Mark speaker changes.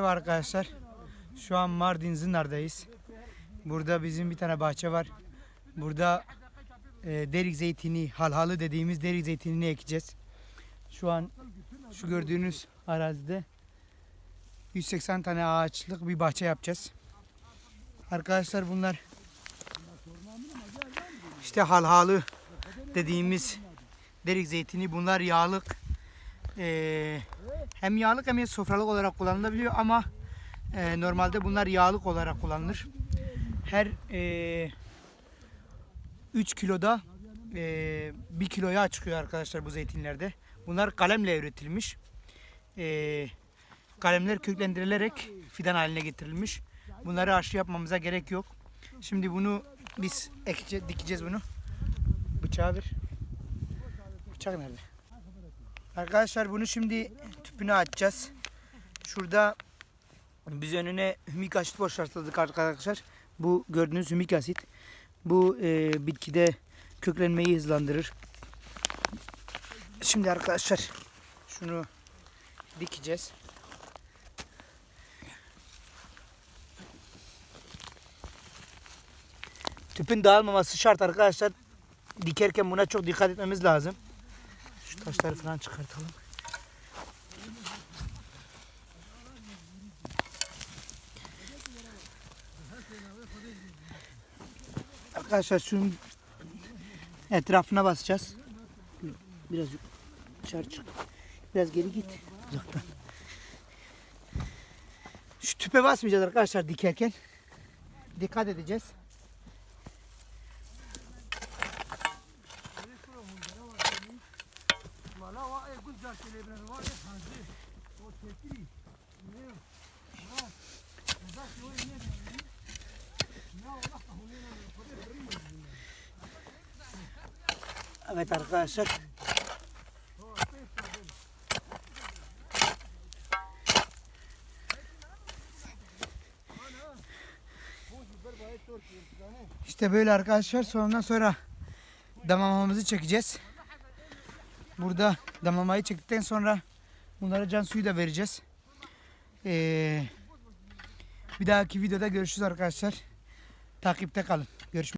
Speaker 1: Merhaba arkadaşlar. Şu an Mardin Zınar'dayız. Burada bizim bir tane bahçe var. Burada e, derik zeytini, halhalı dediğimiz derik zeytinini ekeceğiz. Şu an şu gördüğünüz arazide 180 tane ağaçlık bir bahçe yapacağız. Arkadaşlar bunlar işte halhalı dediğimiz derik zeytini. Bunlar yağlık. Ee, hem yağlık hem de sofralık olarak kullanılabiliyor ama e, normalde bunlar yağlık olarak kullanılır. Her e, 3 kiloda e, 1 kiloya çıkıyor arkadaşlar bu zeytinlerde. Bunlar kalemle üretilmiş. E, kalemler köklendirilerek fidan haline getirilmiş. Bunları aşı yapmamıza gerek yok. Şimdi bunu biz ekeceğiz, dikeceğiz bunu. Bıçağı ver. Bıçak nerede? Arkadaşlar bunu şimdi tüpünü açacağız. Şurada biz önüne hümik asit boşalttık arkadaşlar. Bu gördüğünüz hümik asit. Bu e, bitkide köklenmeyi hızlandırır. Şimdi arkadaşlar şunu dikeceğiz. Tüpün dağılmaması şart arkadaşlar. Dikerken buna çok dikkat etmemiz lazım. Taşları falan çıkartalım. Arkadaşlar şunun etrafına basacağız. Biraz dışarı çık. Biraz geri git. Uzaktan. Şu tüpe basmayacağız arkadaşlar dikerken. Dikkat edeceğiz. Evet arkadaşlar. İşte böyle arkadaşlar. Sondan sonra damamamızı çekeceğiz. Burada damamayı çektikten sonra bunlara can suyu da vereceğiz. Ee, bir dahaki videoda görüşürüz arkadaşlar. Takipte kalın. Görüşmek